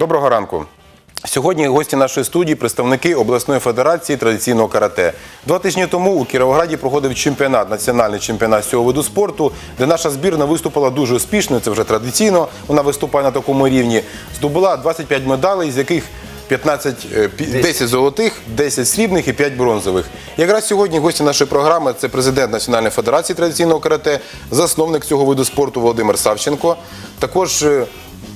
Доброго ранку. Сьогодні гості нашої студії представники обласної федерації традиційного карате. Два тижні тому у Кіровограді проходив чемпіонат, національний чемпіонат з цього виду спорту, де наша збірна виступила дуже успішно. Це вже традиційно. Вона виступає на такому рівні. Здобула 25 медалей, з яких 15, е, 10 золотих, 10 срібних і 5 бронзових. Якраз сьогодні гості нашої програми це президент Національної федерації традиційного карате, засновник цього виду спорту Володимир Савченко. Також е,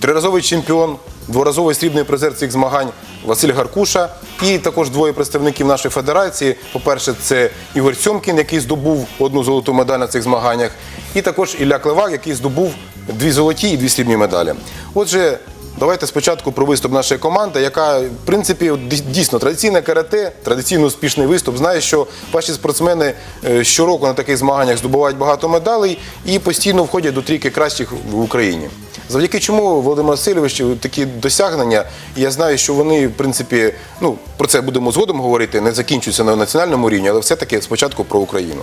триразовий чемпіон, дворазовий срібний призер цих змагань Василь Гаркуша і також двоє представників нашої федерації. По-перше, це Ігор Сьомкін, який здобув одну золоту медаль на цих змаганнях, і також Ілля Клевак, який здобув дві золоті і дві срібні медалі. Отже, давайте спочатку про виступ нашої команди, яка, в принципі, от дій- дійсно традиційне карате, традиційно успішний виступ. Знає, що ваші спортсмени е, щороку на таких змаганнях здобувають багато медалей і постійно входять до трійки кращих в Україні. Завдяки чому Володимир Васильович такі досягнення, і я знаю, що вони, в принципі, ну про це будемо згодом говорити, не закінчуються на національному рівні, але все-таки спочатку про Україну.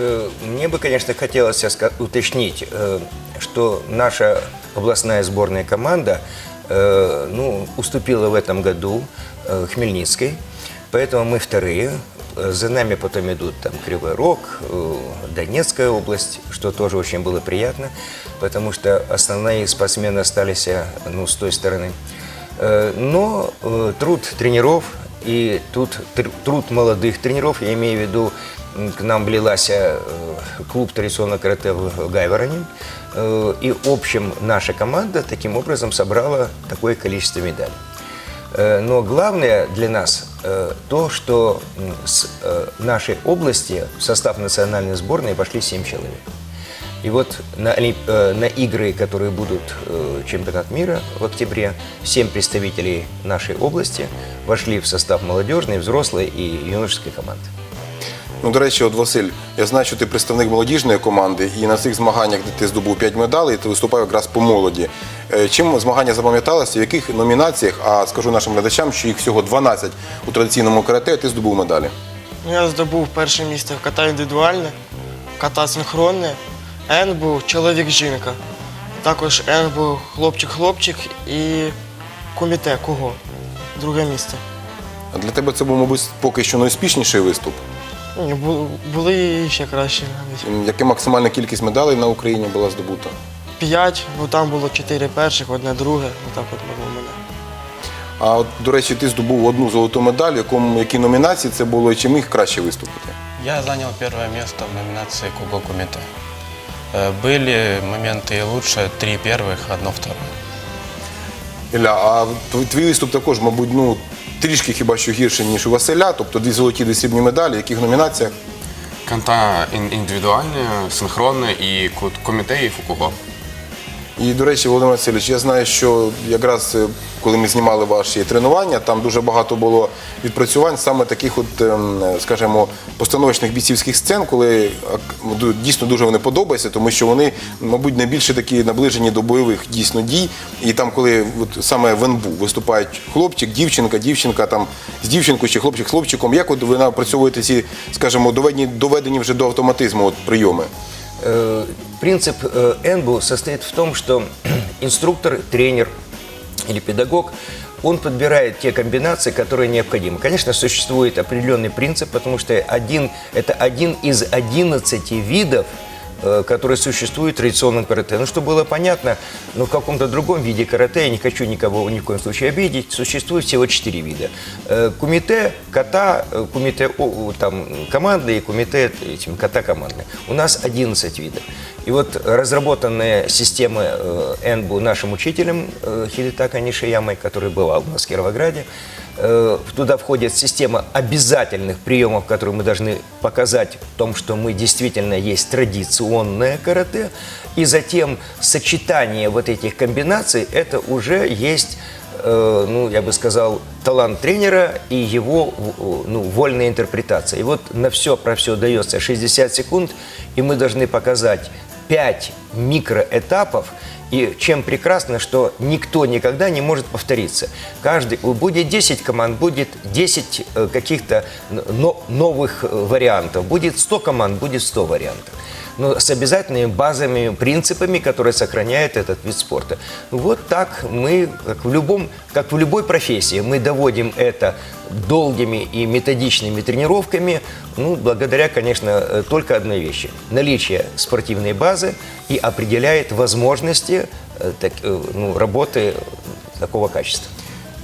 Э, Мне бы, конечно, хотелось ска- уточнить, э, что наша областная сборная команда э, ну, уступила в этом году э, Хмельницкой, поэтому мы вторые. Э, За нами потом идут там Кривой Рог, Донецкая область, что тоже очень было приятно, потому что основные спортсмены остались ну, с той стороны. Но труд тренеров и тут тр- труд молодых тренеров, я имею в виду, к нам влилась э, клуб традиционного карате в Гайвороне, э, и общем наша команда таким образом собрала такое количество медалей. Э, Но главное для нас то, что с нашей области в состав национальной сборной вошли 7 человек. И вот на, на игры, которые будут чемпионат мира в октябре, семь представителей нашей области вошли в состав молодежной, взрослой и юношеской команды. Ну, до речі, от Василь, я знаю, що ти представник молодіжної команди, і на цих змаганнях, де ти здобув 5 медалей, ти виступав якраз по молоді. Е, Чим змагання запам'яталося, в яких номінаціях, а скажу нашим глядачам, що їх всього 12 у традиційному карате, ти здобув медалі. Ну, Я здобув перше місце в ката індивідуальне, ката синхронне, Н був чоловік-жінка. Також Н був хлопчик-хлопчик і коміте кого? Друге місце. А для тебе це був, мабуть, поки що найуспішніший виступ. Ні, бу- Були і ще кращі навіть. М, Яка максимальна кількість медалей на Україні була здобута? П'ять, бо там було чотири перших, одне друге. Отак от було в мене. А от, до речі, ти здобув одну золоту медаль, в якому якій номінації це було і чим міг краще виступити? Я занял первое место в номинации Куго Кумите. Э, Были моменты и лучше, три первых, одно второе. Ілля, а тв- твій виступ також, мабуть, ну трішки хіба що гірше, ніж у Василя, тобто дві золоті, дві срібні медалі, яких номінаціях? Канта ін- індивідуальне, синхронне і і фукуго. І, до речі, Володимир Васильович, я знаю, що якраз е, коли ми знімали ваші тренування, там дуже багато було відпрацювань саме таких, от, ем, скажімо, постановочних бійцівських сцен, коли дійсно дуже вони подобаються, тому що вони, мабуть, найбільше такі наближені до бойових дійсно дій. І там, коли от, саме в НБУ виступають хлопчик, дівчинка, дівчинка там з дівчинкою чи хлопчик з хлопчиком, як от ви напрацьовуєте ці, скажімо, доведені, доведені вже до автоматизму от, прийоми? Принцип э, НБУ состоит в том, что инструктор, тренер или педагог, он подбирает те комбинации, которые необходимы. Конечно, существует определенный принцип, потому что один, это один из 11 видов, э, которые существуют в традиционном карате. Ну, чтобы было понятно, но в каком-то другом виде карате, я не хочу никого ни в коем случае обидеть, существует всего 4 вида. Э, Кумите, ката, э, кумите о, там, команды и кумите этим, ката команды. У нас 11 видов. И вот разработанная система э, НБУ нашим учителем э, Хидетака Нишиямой, который была у нас в Кировограде, Э, Туда входит система обязательных приемов, которые мы должны показать в том, что мы действительно есть традиционное карате. И затем сочетание вот этих комбинаций, это уже есть э, ну, я бы сказал, талант тренера и его ну, вольная интерпретация. И вот на все про все дается 60 секунд, и мы должны показать 5 микроэтапов, и чем прекрасно, что никто никогда не может повториться. Каждый, будет 10 команд, будет 10 э, каких-то но- новых э, вариантов, будет 100 команд, будет 100 вариантов. Но с обязательными базовыми принципами, которые сохраняют этот вид спорта. Вот так мы, как в, любом, как в любой профессии, мы доводим это долгими и методичными тренировками, ну, благодаря, конечно, э, только одной вещи. Наличие спортивной базы и определяет возможности э, так, э, ну, работы такого качества.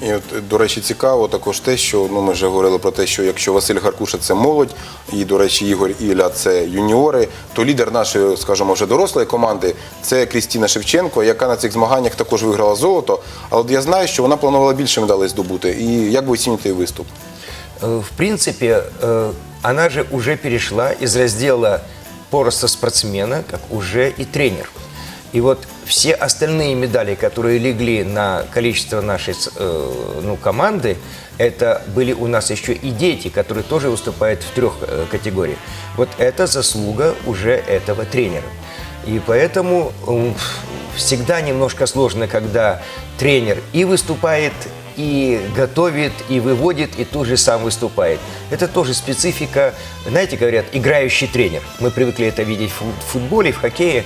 І от, до речі, цікаво також те, що ну, ми вже говорили про те, що якщо Василь Гаркуша це молодь, і, до речі, Ігор Ілля це юніори, то лідер нашої, скажімо, вже дорослої команди це Крістіна Шевченко, яка на цих змаганнях також виграла золото. Але я знаю, що вона планувала більше медалей здобути. І як ви оцінюєте її виступ? Э, В принципе, э, она же уже перешла из раздела просто спортсмена, как уже и тренер. И вот все остальные медали, которые легли на количество нашей э, ну, команды, это были у нас еще и дети, которые тоже выступают в трех э, категориях. Вот это заслуга уже этого тренера. И поэтому всегда немножко сложно, когда тренер и выступает, и готовит, и выводит, и тут же сам выступает. Это тоже специфика, знаете, говорят, играющий тренер. Мы привыкли это видеть в фут- в футболе, в хоккее.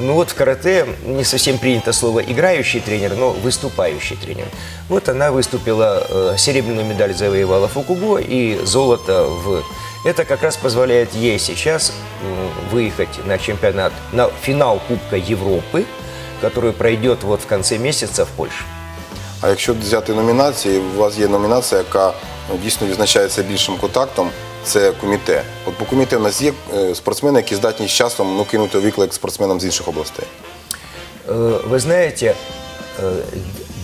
Ну вот в карате не совсем принято слово играющий тренер, но выступающий тренер. Вот она выступила, э, серебряную медаль завоевала Фукуго и золото в... Это как раз позволяет ей сейчас выехать на чемпионат, на финал Кубка Европы, который пройдет вот в конце месяца в Польше. А якщо взяти номінації, у вас є номінація, яка ну, дійсно відзначається більшим контактом. Це коміте. От по коміте в нас є е, спортсмени, які здатні з часом ну, кинути виклик спортсменам з інших областей. Э, Вы знаете, э,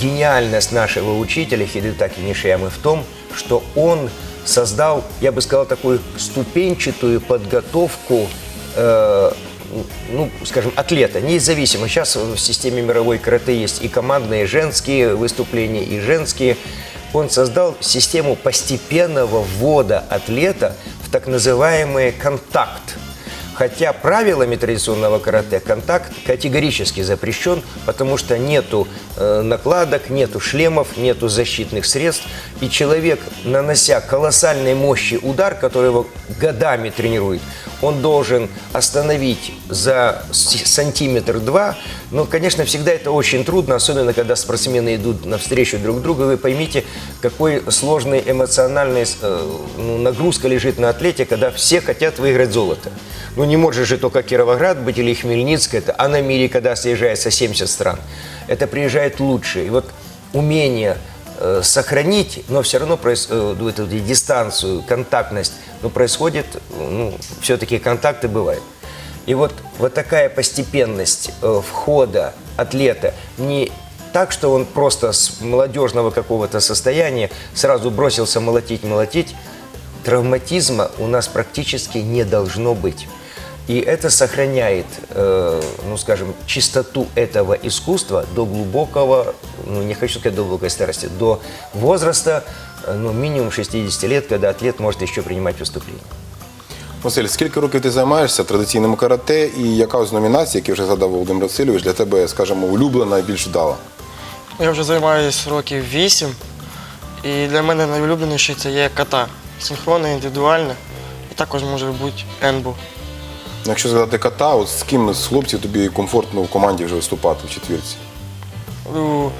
гениальность нашего учителя Хидетаки Нишиямы в том, что он создал, я бы сказал, такую ступенчатую подготовку э, ну, скажем, атлета, независимо. Сейчас в системе мировой карате есть и командные женские выступления, и женские. Он создал систему постепенного ввода атлета в так называемый контакт. Хотя правилами традиционного карате контакт категорически запрещен, потому что нету э, накладок, нету шлемов, нету защитных средств. И человек, нанося колоссальной мощи удар, который его годами тренирует, он должен остановить за сантиметр-два. Но, конечно, всегда это очень трудно, особенно когда спортсмены идут навстречу друг другу. Вы поймите, какой сложной эмоциональной э, ну, нагрузка лежит на атлете, когда все хотят выиграть золото. Ну, не может же только Кировоград быть или Хмельницк, это, а на мире, когда съезжается 70 стран, это приезжает лучшие. И вот умение э, сохранить, но все равно э, эту дистанцию, контактность, но происходит, ну, все-таки контакты бывают. И вот, вот такая постепенность э, входа атлета не так, что он просто с молодежного какого-то состояния сразу бросился молотить, молотить, травматизма у нас практически не должно быть. И это сохраняет, э, ну скажем, чистоту этого искусства до глубокого, ну не хочу сказать до глубокой старости, до возраста, ну минимум 60 лет, когда атлет может еще принимать выступления. Василь, скільки років ти займаєшся традиційним карате, і яка з номінацій, які вже згадав Володимир Васильович, для тебе, скажімо, улюблена і більш вдала? Я вже займаюся років 8. І для мене найулюбленіше це є ката. Синхронне, індивідуальне. І також може бути енбу. Ну, Якщо згадати ката, от з ким з хлопців тобі комфортно в команді вже виступати в четвірці? Ну,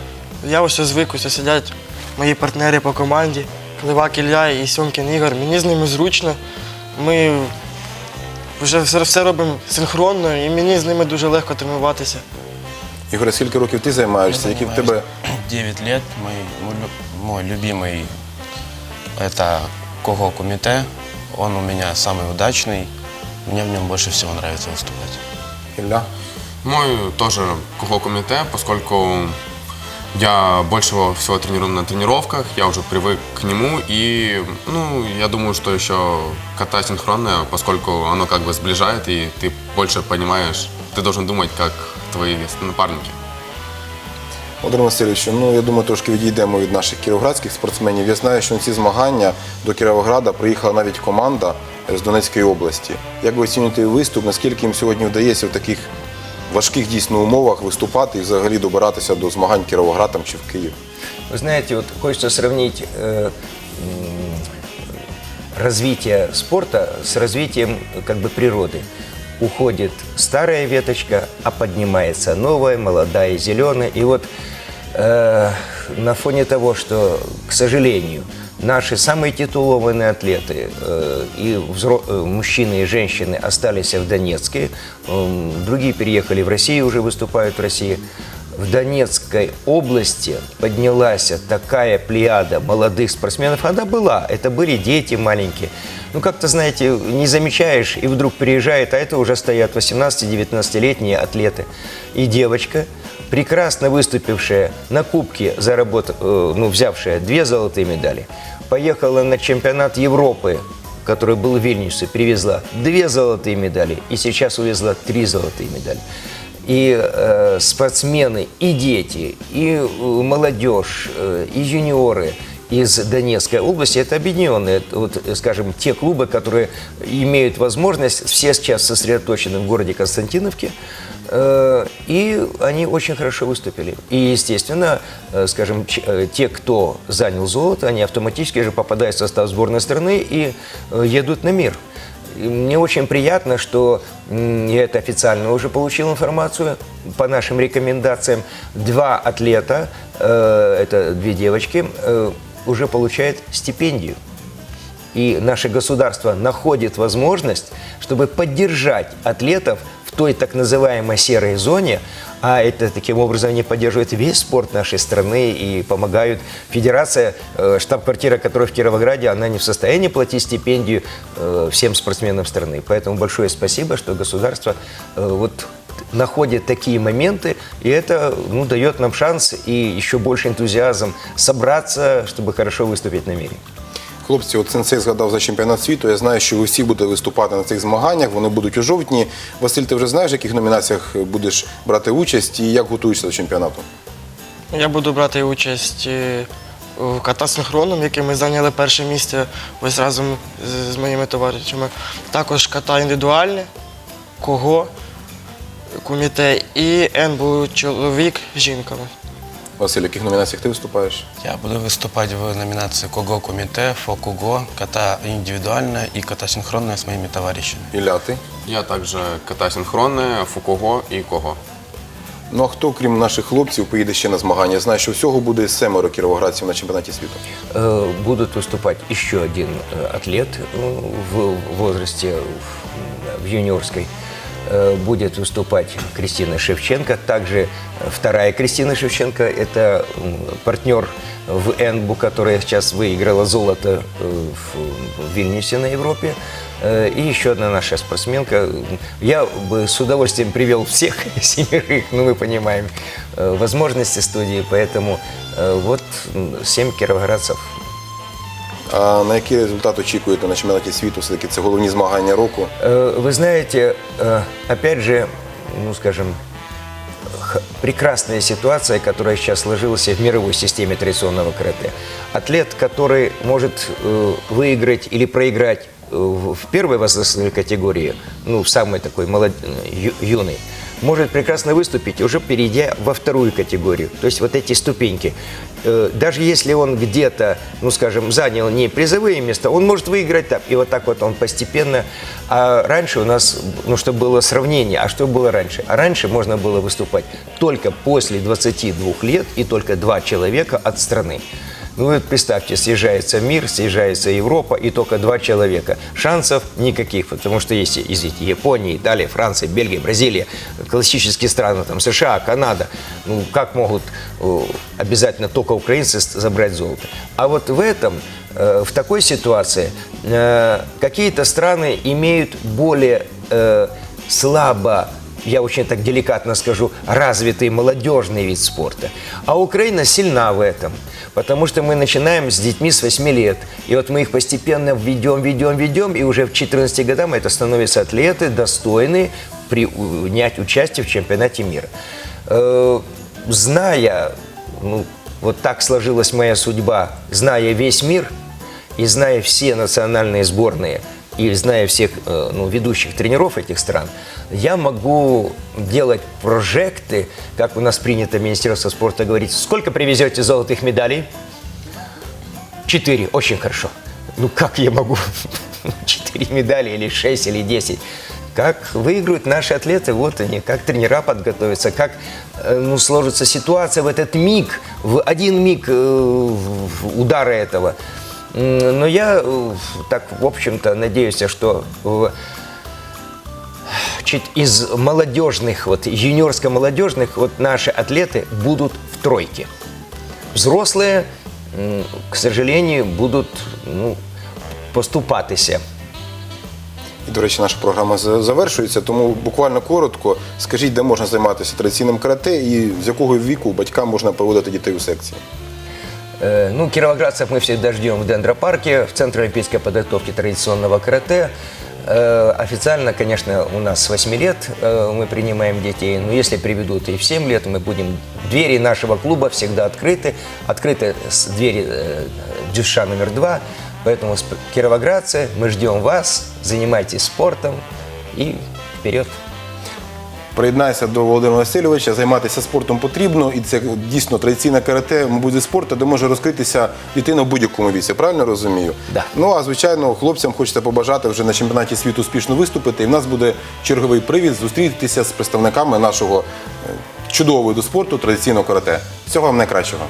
Я ось звик, ось сидять мої партнери по команді, Кливак Ілля і Сьомкін Ігор. Мені з ними зручно. Ми вже все, все робимо синхронно, і мені з ними дуже легко тренуватися. Ігоре, скільки років ти займаєшся? Які в тебе 9 лет. Мой, мой, лю- мой любимый это Кого Кумите. Он у меня самый удачный. Мне в нем больше всего нравится выступать. Ілля? Мой тоже кухо комите, поскольку я больше всего тренирую на тренировках, я уже привык к нему, и ну, я думаю, что еще ката синхронная, поскольку оно как бы сближает, и ты больше понимаешь, ты должен думать, как твои напарники. Володимир Васильович, ну я думаю, трошки відійдемо від наших кіровоградських спортсменів. Я знаю, що на ці змагання до Кіровограда приїхала навіть команда з Донецької області. Як ви оцінюєте виступ? Наскільки їм сьогодні вдається в таких важких дійсно умовах виступати і взагалі добиратися до змагань Кіровоград там чи в Київ? Вы знаете, вот хочется сравнить э, м, развитие спорта с развитием э, как бы природы. уходит старая веточка, а поднимается новая, молодая, зеленая. И вот э, на фоне того, что, к сожалению, наши самые титулованные атлеты, э, и э, мужчины и женщины остались в Донецке, М, другие переехали в Россию, уже выступают в России. В Донецкой области поднялась такая плеяда молодых спортсменов. Она была, это были дети маленькие. Ну, как-то, знаете, не замечаешь, и вдруг приезжает, а это уже стоят 18-19-летние атлеты. И девочка, прекрасно выступившая на кубке, заработ... э, ну, взявшая две золотые медали, поехала на чемпионат Европы, который был в Вильнюсе, привезла две золотые медали, и сейчас увезла три золотые медали. И э, спортсмены, и дети, и э, молодежь, э, и юниоры из Донецкой области, это объединенные, вот, э, скажем, те клубы, которые имеют возможность, все сейчас сосредоточены в городе Константиновке, И они очень хорошо выступили. И, естественно, э, скажем, э, те, кто занял золото, они автоматически же попадают в состав сборной страны и э, едут на мир. И Мне очень приятно, что я это официально уже получил информацию по нашим рекомендациям. Два атлета, э, это две девочки, э, уже получают стипендию. И наше государство находит возможность, чтобы поддержать атлетов в той так называемой серой зоне, а это таким образом они поддерживают весь спорт нашей страны и помогают. Федерация, э, штаб-квартира которой в Кировограде, она не в состоянии платить стипендию э, всем спортсменам страны. Поэтому большое спасибо, что государство э, вот находит такие моменты, и это ну, дает нам шанс и еще больше энтузиазм собраться, чтобы хорошо выступить на мире. Хлопці, от сенсей згадав за чемпіонат світу. Я знаю, що ви всі будете виступати на цих змаганнях. Вони будуть у жовтні. Василь, ти вже знаєш, в яких номінаціях будеш брати участь і як готуєшся до чемпіонату? Я буду брати участь е, в ката синхроном, яким ми зайняли перше місце ось разом з, з моїми товаришами. Також ката індивідуальне, кого, куміте і НБУ чоловік з жінками. Василь, в яких номінаціях ти виступаєш? Я буду выступать в номинации Кого Кумите, Фокуго, ката индивидуальная и ката синхронная с моими товарищами. Ілля, ти? Я также ката синхронне, фукого і кого. Ну а хто, крім наших хлопців, поїде ще на змагання? Я знаю, що всього буде семеро кіровоградців на чемпіонаті світу. Э, будут выступать еще один э, атлет э, в возрасте в, в юниорской. Э, Будет выступать Кристина Шевченко. Также вторая Кристина Шевченко – это партнер в Энбу, которая сейчас выиграла золото э, в, Вильнюсе на Европе. Э, И еще одна наша спортсменка. Я бы с удовольствием привел всех семерых, ну мы понимаем, возможности студии, поэтому вот семь кировоградцев А на який результат очікуєте на чемпіонаті світу? Все-таки це головні змагання року. Э, Вы знаете, э, опять же, ну, скажем, х- прекрасная ситуация, которая сейчас сложилась в мировой системе традиционного карате. Атлет, который может э, выиграть или проиграть э, в в первой возрастной категории, ну, в самой такой молод... ю- юной, может прекрасно выступить, уже перейдя во вторую категорию. То есть вот эти ступеньки. Э, Даже если он где-то, ну, скажем, занял не призовые места, он может выиграть там. И вот так вот он постепенно. А раньше у нас, ну, чтобы было сравнение, а что было раньше? А раньше можно было выступать только после 22 лет и только два человека от страны. Ну, вот представьте, съезжается мир, съезжается Европа, и только два человека. Шансов никаких, потому что есть, извините, Япония, Италия, Франция, Бельгия, Бразилия, классические страны, там, США, Канада. Ну, как могут э, обязательно только украинцы забрать золото? А вот в этом, э, в такой ситуации, э, какие-то страны имеют более слабо я очень так деликатно скажу, развитый молодежный вид спорта. А Украина сильна в этом, потому что мы начинаем с детьми с 8 лет. И вот мы их постепенно ведем, ведем, ведем, и уже в 14 годам это становятся атлеты, достойные принять участие в чемпионате мира. Э, Зная, ну, вот так сложилась моя судьба, зная весь мир и зная все национальные сборные, и зная всех э, ну, ведущих тренеров этих стран, я могу делать прожекты, как у нас принято Министерство спорта говорить, сколько привезете золотых медалей? Четыре, очень хорошо. Ну как я могу четыре медали или шесть или десять? как выиграют наши атлеты, вот они, как тренера подготовятся, как э, ну, сложится ситуация в этот миг, в один миг э, удара этого. М, Но я э, так, в общем-то, надеюсь, что в- чуть из молодежных, вот юниорско-молодежных, вот наши атлеты будут в тройке. Взрослые, м, к сожалению, будут ну, поступатися. І, до речі, наша програма за- завершується, тому буквально коротко скажіть, де можна займатися традиційним карате і з якого віку батькам можна проводити дітей у секції. Э, Ну, кировоградцев мы всегда ждем в Дендропарке, в Центре олимпийской подготовки традиционного карате. Э, Официально, конечно, у нас с 8 лет э, мы принимаем детей, но если приведут и в 7 лет, мы будем... Двери нашего клуба всегда открыты. Открыты двери дюша номер 2. Поэтому кировоградцы, мы ждем вас, занимайтесь спортом и вперед! Приєднайся до Володимира Васильовича, займатися спортом потрібно, і це дійсно традиційне карате, мабуть, зі спорту, де може розкритися дитина в будь-якому віці. Правильно розумію? Да. Ну а звичайно, хлопцям хочеться побажати вже на чемпіонаті світу успішно виступити. І в нас буде черговий привід зустрітися з представниками нашого е, чудового виду спорту традиційного карате. Всього вам найкращого.